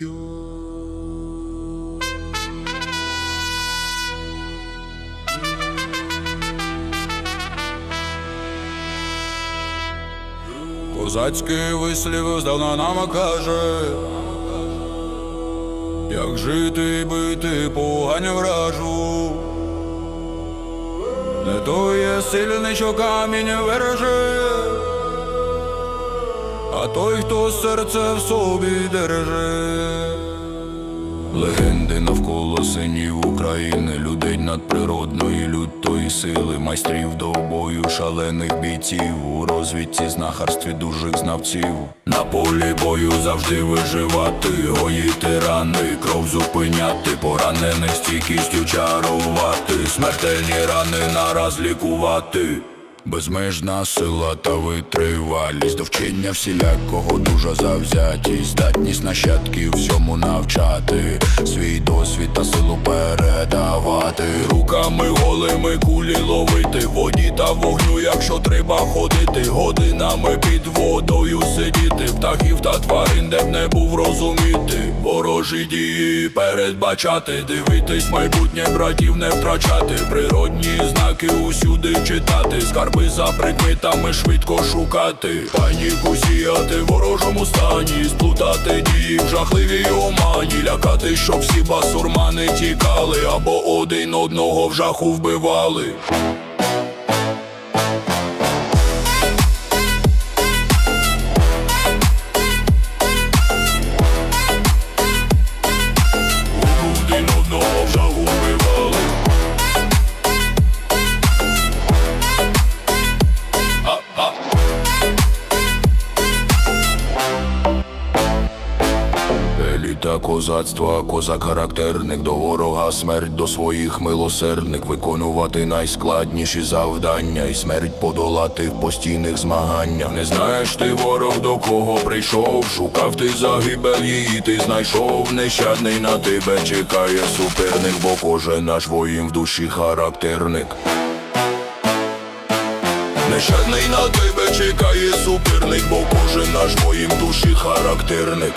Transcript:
Козацький вислів здавна нам каже, як жити і бити поганю вражу. Не той є сильний, що камінь виреже, а той, хто серце в собі держи. Легенди навколо синів України, людей надприродної лютої сили, майстрів до бою, шалених бійців, у розвідці, знахарстві дужих знавців. На полі бою завжди виживати, гоїти рани, кров зупиняти, поранених стійкістю чарувати, смертельні рани нараз лікувати. Безмежна сила та витривалість. До вчення всілякого дуже завзятість, здатність нащадків всьому навчати, свій досвід та силу передавати, руками голими кулі ловити, воді та вогню, якщо треба ходити, годинами під водою сидіти, птахів та тварин, де б не був розуміти, ворожі дії передбачати, дивитись майбутнє братів не втрачати, природні знаки усюди читати, скарби за предметами швидко шукати, паніку сіяти в ворожому стані, сплутати дії в жахливій омані, лякати, щоб всі басурмани тікали, або один одного в жаху вбивали. Еліта козацтва, козак характерник до ворога, смерть до своїх милосердник, виконувати найскладніші завдання, і смерть подолати в постійних змаганнях. Не знаєш ти ворог до кого прийшов, шукав ти загибель її, ти знайшов. Нещадний на тебе чекає суперник, бо кожен наш воїн в душі характерник. Нещадний на тебе чекає суперник, бо кожен наш воїн в душі характерник.